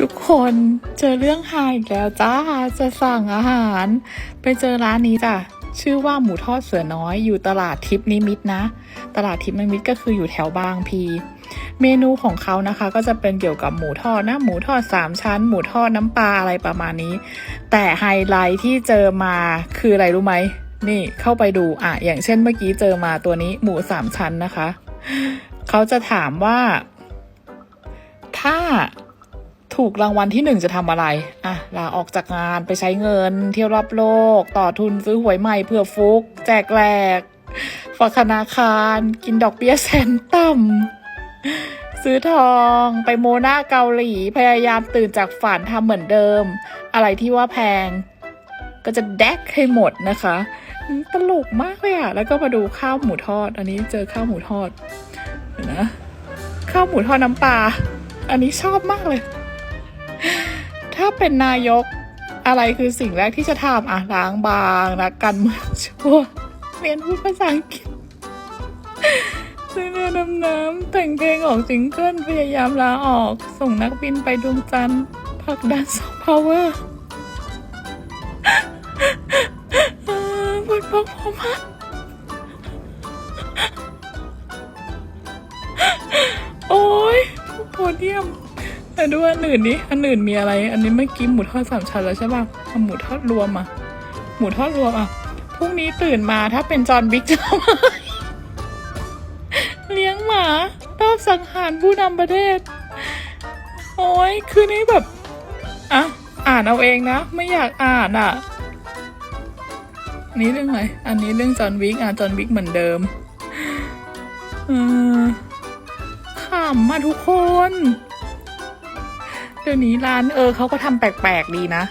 ทุกคนเจอเรื่องหายอีกแล้วจ้า จะสั่งอาหาร ไปเจอร้านนี้จ้ะ ชื่อว่าหมูทอดเสือน้อยอยู่ตลาดทิพนิมิตนะ ตลาดทิพนิมิตก็คืออยู่แถวบางพี เมนูของเขานะคะ ก็จะเป็นเกี่ยวกับหมูทอดนะ หมูทอดสามชั้น หมูทอดน้ำปลาอะไรประมาณนี้ แต่ไฮไลท์ที่เจอมาคืออะไรรู้ไหม นี่เข้าไปดูอะอย่างเช่นเมื่อกี้เจอมาตัวนี้หมูสามชั้นนะคะ เขาจะถามว่า ถ้า ถูกรางวัลที่หนึ่งจะทำอะไร อะ ลาออกจากงานไปใช้เงิน เที่ยวรอบโลก ต่อทุนซื้อหวยใหม่เพื่อฟุก แจกแหลกฝากธนาคาร กินดอกเบี้ยแสนต่ำซื้อทองไปโมนาเกาหลี พยายามตื่นจากฝันทำเหมือนเดิม อะไรที่ว่าแพง ก็จะแดกให้หมดนะคะ ตลกมากเลยอะแล้วก็มาดูข้าวหมูทอด อันนี้เจอข้าวหมูทอดเห็นนะข้าวหมูทอดน้ำปลาอันนี้ชอบมากเลย ถ้าเป็นนายกอะไรคือสิ่งแรกที่จะทำอะล้างบางนักการเมืองชั่วเรียนพูดภาษาอังกฤษซื้อเรือดำน้ำแต่งเพลงออกซิงเกิลพยายามลาออก ส่งนักบินไปดวงจันทร์ผักดันซอฟต์พาวเวอร์พูดเพราะๆมากโอ้ยโพเดียม แต่ดูอันอื่นดิอันอื่นมีอะไร อันนี้เมื่อกี้หมูทอดสามชั้นแล้วใช่ป่ะเอาหมูทอดรวมอะ หมูทอดรวมอะพรุ่งนี้ตื่นมาถ้าเป็นจอห์นบิ๊กจะเลี้ยงหมาตอบสังหารผู้นำประเทศ โอ้ยคือนี่แบบอะอ่านเอาเองนะ ไม่อยากอ่านอะนี้เรื่องอะไร อันนี้เรื่องจอห์นวิกอะจอห์นวิกเหมือนเดิมอืมขำมาทุกคน เดี๋ยวนี้ร้านเออเขาก็ทำแปลกๆดีนะ